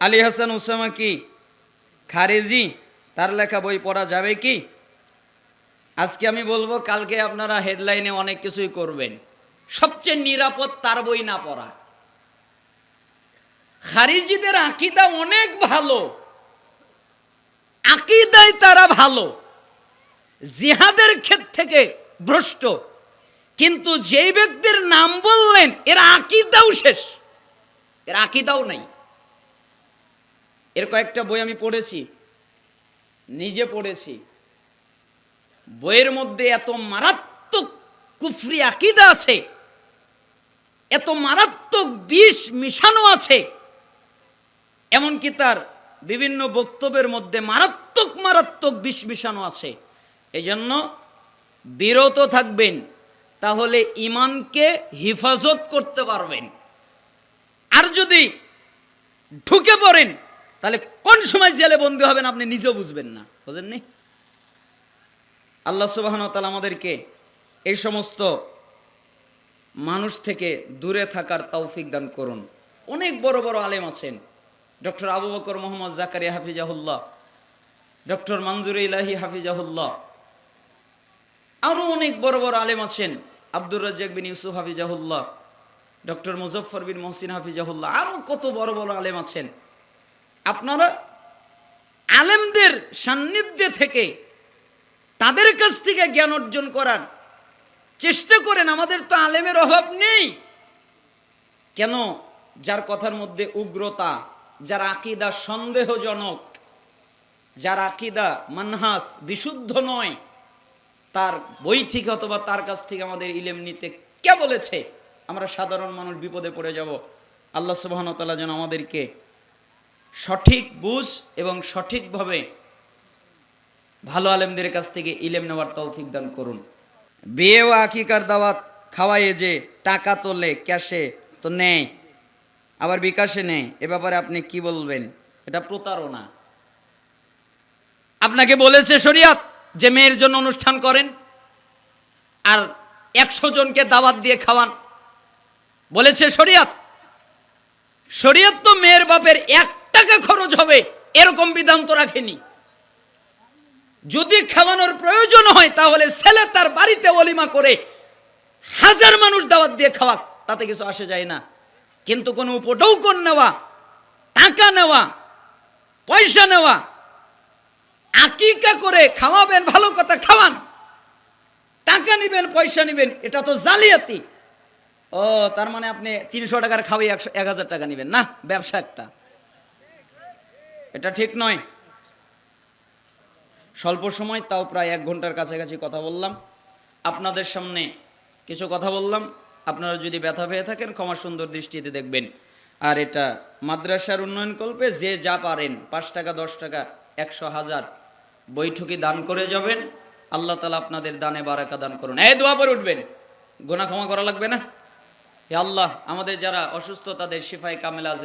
Ali Hasan Osama কি? খারেজি? তার লেখা বই পড়া যাবে কি? আজকে আমি বলব, কালকে আপনারা হেডলাইনে অনেক কিছুই করবেন। সবচেয়ে নিরাপদ তার বই না পড়া। খারিজিদের আকিদা অনেক ভালো। আকিদায় তারা ভালো। জিহাদের ক্ষেত থেকে ভ্রষ্ট। কিন্তু যেই ব্যক্তির নাম বললেন, এর আকিদাও শেষ। এর আকিদাও নাই। এর কয়েকটা বই আমি পড়েছি, নিজে পড়েছি। বইয়ের মধ্যে এত মারাত্মক কুফরি আকিদা আছে, এত মারাত্মক বিষ মিশানো আছে, এমনকি তার বিভিন্ন বক্তব্যের মধ্যে মারাত্মক মারাত্মক বিষ মিশানো আছে। এই জন্য বিরত থাকবেন, তাহলে ইমানকে হিফাজত করতে পারবেন। আর যদি ঢুকে পড়েন তাহলে কোন সময় জেলে বন্দী হবেন আপনি নিজেও বুঝবেন না, বুঝেননি? আল্লাহ সুবাহন তালা আমাদেরকে এই সমস্ত মানুষ থেকে দূরে থাকার তৌফিক দান করুন। অনেক বড় বড় আলেম আছেন। ডক্টর আবু বকর মোহাম্মদ জাকারিয়া হাফিজাহুল্লাহ, ডক্টর মঞ্জুর ইলাহি হাফিজাহুল্লাহ আরও অনেক বড় বড় আলেম আছেন। আব্দুর রাজ্জাক বিন ইউসুফ হাফিজাহুল্লাহ, ডক্টর মুজফর বিন মহসিন হাফিজাহুল্লাহ আরও কত বড় বড় আলেম আছেন। আপনারা আলেমদের সান্নিধ্যে থেকে তাদের কাছ থেকে জ্ঞান অর্জন করার চেষ্টা করেন, আমাদের তো আলেমের অভাব নেই। কেন? যার কথার মধ্যে উগ্রতা, যার আকিদা সন্দেহজনক, যার আকিদা মানহাস বিশুদ্ধ নয়, তার বই থেকে অথবা তার কাছ থেকে আমাদের ইলেম নিতে কে বলেছে? আমরা সাধারণ মানুষ বিপদে পড়ে যাব। আল্লাহ সুবাহনতালা যেন আমাদেরকে সঠিক বুঝ এবং সঠিকভাবে ভালো আলেমদের কাছ থেকে ইলেম নেওয়ার তৌফিক দান করুন। বিয়ে ও আকিকার দাওয়াত খাওয়াইয়ে যে টাকা তোলে, ক্যাশে তো নেয়, আবার বিকাশে নেয়, এ ব্যাপারে আপনি কি বলবেন? এটা প্রতারণা। আপনাকে বলেছে শরিয়াত যে মেয়ের জন্য অনুষ্ঠান করেন আর একশো জনকে দাওয়াত দিয়ে খাওয়ান। বলেছে শরিয়াত। শরিয়ত তো মেয়ের বাপের এক এরকম বিধান তো রাখেনি। যদি খাওয়ানোর প্রয়োজন হয়, তাহলে ছেলে তার বাড়িতে অলিমা করে হাজার মানুষ দাওয়াত দিয়ে খাওয়াক, তাতে কিছু আসে যায় না। কিন্তু কোনো উপটৌকন নেওয়া, টাকা নেওয়া, পয়সা নেওয়া, আকিকা করে খাওয়াবেন, ভালো কথা খাওয়ান, টাকা নিবেন, পয়সা নিবেন, এটা তো জালিয়াতি। ও, তার মানে আপনি তিনশো টাকার খাওয়াই একশো এক হাজার টাকা নিবেন না? ব্যবসা একটা। এটা ঠিক নয়। স্বল্প সময়, তাও প্রায় এক ঘণ্টার কাছাকাছি কথা বললাম। আপনাদের সামনে কিছু কথা বললাম। আপনারা যদি ব্যথা পেয়ে থাকেন, ক্ষমা সুন্দর দৃষ্টিতে দেখবেন। আর এটা মাদ্রাসার উন্নয়ন কল্পে যে যা পারেন, পাঁচ টাকা, দশ টাকা, একশো হাজার বৈঠকি দান করে যাবেন। আল্লাহ তালা আপনাদের দানে বারাকা দান করুন। এই দোয়া পরে উঠবেন। গোনা ক্ষমা করা লাগবে না? হে আল্লাহ, আমাদের যারা অসুস্থ, তাদের শিফাই কামেলা